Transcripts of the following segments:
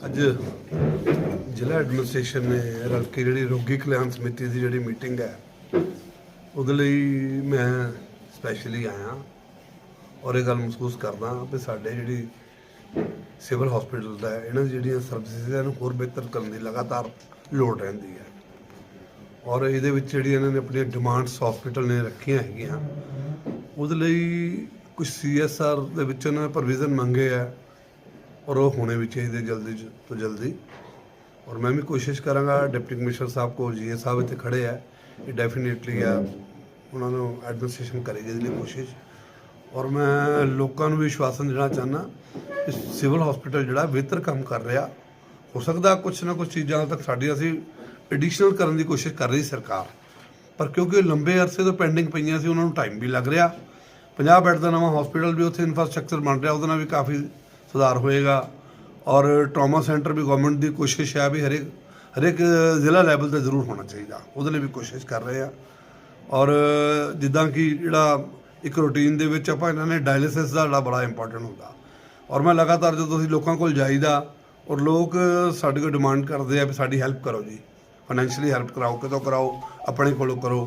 ਅੱਜ ਜ਼ਿਲ੍ਹਾ ਐਡਮਿਨਿਸਟ੍ਰੇਸ਼ਨ ਨੇ ਰਲ ਕੇ ਜਿਹੜੀ ਰੋਗੀ ਕਲਿਆਣ ਸਮਿਤੀ ਦੀ ਜਿਹੜੀ ਮੀਟਿੰਗ ਹੈ, ਉਹਦੇ ਲਈ ਮੈਂ ਸਪੈਸ਼ਲੀ ਆਇਆ ਔਰ ਇਹ ਗੱਲ ਮਹਿਸੂਸ ਕਰਦਾ ਕਿ ਸਾਡੇ ਜਿਹੜੀ ਸਿਵਲ ਹਸਪੀਟਲ ਦਾ ਇਹਨਾਂ ਦੀ ਜਿਹੜੀਆਂ ਸਰਵਿਸਿਜ਼ ਨੂੰ ਹੋਰ ਬਿਹਤਰ ਕਰਨ ਦੀ ਲਗਾਤਾਰ ਲੋੜ ਰਹਿੰਦੀ ਹੈ। ਔਰ ਇਹਦੇ ਵਿੱਚ ਜਿਹੜੀ ਇਹਨਾਂ ਨੇ ਆਪਣੀਆਂ ਡਿਮਾਂਡਸ ਹਸਪੀਟਲ ਨੇ ਰੱਖੀਆਂ ਹੈਗੀਆਂ, ਉਹਦੇ ਲਈ ਕੁਝ ਸੀਐਸਆਰ ਦੇ ਵਿੱਚ ਉਹਨਾਂ ਨੇ ਪ੍ਰੋਵੀਜ਼ਨ ਮੰਗੇ ਆ ਔਰ ਉਹ ਹੋਣੇ ਵੀ ਚਾਹੀਦੇ ਜਲਦੀ ਤੋਂ ਜਲਦੀ। ਔਰ ਮੈਂ ਵੀ ਕੋਸ਼ਿਸ਼ ਕਰਾਂਗਾ, ਡਿਪਟੀ ਕਮਿਸ਼ਨਰ ਸਾਹਿਬ ਕੋ ਜੀਏ ਸਾਹਿਬ ਇੱਥੇ ਖੜੇ ਆ, ਇਹ ਡੈਫੀਨੇਟਲੀ ਆ। ਉਹਨਾਂ ਨੂੰ ਐਡਮਿਨਿਸਟ੍ਰੇਸ਼ਨ ਕਰੇਗੀ ਇਹਦੇ ਲਈ ਕੋਸ਼ਿਸ਼। ਔਰ ਮੈਂ ਲੋਕਾਂ ਨੂੰ ਵਿਸ਼ਵਾਸਨ ਦੇਣਾ ਚਾਹੁੰਦਾ ਕਿ ਸਿਵਲ ਹਸਪੀਟਲ ਜਿਹੜਾ ਬਿਹਤਰ ਕੰਮ ਕਰ ਰਿਹਾ, ਹੋ ਸਕਦਾ ਕੁਝ ਨਾ ਕੁਝ ਚੀਜ਼ਾਂ ਤੱਕ ਸਾਡੀ ਅਸੀਂ ਐਡੀਸ਼ਨਲ ਕਰਨ ਦੀ ਕੋਸ਼ਿਸ਼ ਕਰ ਰਹੀ ਸਰਕਾਰ। ਪਰ ਕਿਉਂਕਿ ਇਹ ਲੰਬੇ ਅਰਸੇ ਤੋਂ ਪੈਂਡਿੰਗ ਪਈਆਂ ਸੀ, ਉਹਨਾਂ ਨੂੰ ਟਾਈਮ ਵੀ ਲੱਗ ਰਿਹਾ। 50 ਬੈੱਡ ਦਾ ਨਵਾਂ ਹਸਪੀਟਲ ਵੀ ਉੱਥੇ ਇਨਫਰਾਸਟ੍ਰਕਚਰ ਬਣ ਰਿਹਾ, ਉਹਦੇ ਨਾਲ ਵੀ ਕਾਫੀ ਸੁਧਾਰ ਹੋਏਗਾ ਔਰ ਟਰਾਮਾ ਸੈਂਟਰ ਵੀ ਗਵਰਨਮੈਂਟ ਦੀ ਕੋਸ਼ਿਸ਼ ਹੈ ਵੀ ਹਰੇਕ ਹਰੇਕ ਜ਼ਿਲ੍ਹਾ ਲੈਵਲ ਤੇ ਜ਼ਰੂਰ ਹੋਣਾ ਚਾਹੀਦਾ। ਉਹਦੇ ਲਈ ਵੀ ਕੋਸ਼ਿਸ਼ ਕਰ ਰਹੇ ਆ। ਔਰ ਜਿੱਦਾਂ ਕਿ ਜਿਹੜਾ ਇੱਕ ਰੂਟੀਨ ਦੇ ਵਿੱਚ ਆਪਾਂ ਇਹਨਾਂ ਨੇ ਡਾਇਲਿਸਿਸ ਦਾ ਜਿਹੜਾ ਬੜਾ ਇੰਪੋਰਟੈਂਟ ਹੁੰਦਾ। ਔਰ ਮੈਂ ਲਗਾਤਾਰ ਜਦੋਂ ਅਸੀਂ ਲੋਕਾਂ ਕੋਲ ਜਾਈਦਾ ਔਰ ਲੋਕ ਸਾਡੇ ਕੋਲ ਡਿਮਾਂਡ ਕਰਦੇ ਆ ਵੀ ਸਾਡੀ ਹੈਲਪ ਕਰੋ ਜੀ। ਫਾਈਨੈਂਸ਼ੀਅਲੀ ਹੈਲਪ ਕਰਾਓ, ਕਿਤੋਂ ਕਰਾਓ, ਆਪਣੇ ਕੋਲੋਂ ਕਰੋ।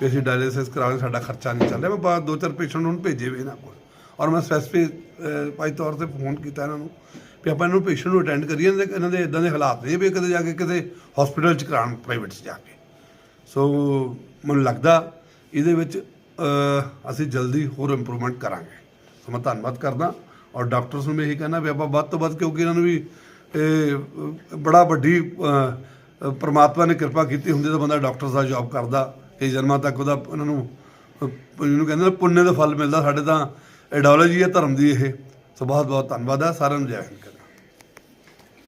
ਵੀ ਅਸੀਂ ਡਾਇਲਿਸਿਸ ਕਰਾਉਣ ਸਾਡਾ ਖਰਚਾ ਨਹੀਂ ਚੱਲ ਰਿਹਾ। ਮੈਂ ਦੋ ਚਾਰ ਪੇਸ਼ੈਂਟ ਨੂੰ ਭੇਜੇ ਵੀ ਇਹਨਾਂ ਕੋਲ। ਔਰ ਮੈਂ ਸਪੈਸੀਫਿਕ ਭਾਈ ਤੌਰ ਤੇ ਫੋਨ ਕੀਤਾ ਇਹਨਾਂ ਨੂੰ ਵੀ ਆਪਾਂ ਇਹਨੂੰ ਪੇਸ਼ੈਂਟ ਨੂੰ ਅਟੈਂਡ ਕਰੀਏ ਇਹਨਾਂ ਦੇ ਇਹਨਾਂ ਦੇ ਇਦਾਂ ਦੇ ਹਾਲਾਤ ਨਹੀਂ ਵੀ ਕਦੇ ਜਾ ਕੇ ਕਿਤੇ ਹਸਪੀਟਲ ਚ ਕਰਾਉਣ ਪ੍ਰਾਈਵੇਟ ਚ ਜਾ ਕੇ। ਸੋ ਮੈਨੂੰ ਲੱਗਦਾ ਇਹਦੇ ਵਿੱਚ ਅਸੀਂ ਜਲਦੀ ਹੋਰ ਇੰਪਰੂਵਮੈਂਟ ਕਰਾਂਗੇ। ਸੋ ਮੈਂ ਧੰਨਵਾਦ ਕਰਦਾ ਔਰ ਡਾਕਟਰਸ ਨੂੰ ਮੈਂ ਇਹੀ ਕਹਿਣਾ ਵੀ ਆਪਾਂ ਵੱਧ ਤੋਂ ਵੱਧ ਕਿਉਂਕਿ ਇਹਨਾਂ ਨੂੰ ਵੀ ਇਹ ਬੜਾ ਵੱਡੀ ਪਰਮਾਤਮਾ ਨੇ ਕਿਰਪਾ ਕੀਤੀ ਹੁੰਦੀ ਤਾਂ ਬੰਦਾ ਡਾਕਟਰ ਦਾ ਜੌਬ ਕਰਦਾ ਕਈ ਜਨਮਾਂ ਤੱਕ ਉਹਦਾ ਉਹਨਾਂ ਨੂੰ ਅਹ, ਜਿਹਨੂੰ ਕਹਿੰਦੇ ਨੇ ਪੁੰਨੇ ਦਾ ਫਲ ਮਿਲਦਾ ਸਾਡੇ ਤਾਂ ਆਈਡੀਓਲੋਜੀ ਹੈ ਧਰਮ ਦੀ ਇਹ। ਸੋ ਬਹੁਤ ਬਹੁਤ ਧੰਨਵਾਦ ਹੈ ਸਾਰਿਆਂ ਨੂੰ ਜੈ ਹਿੰਦ।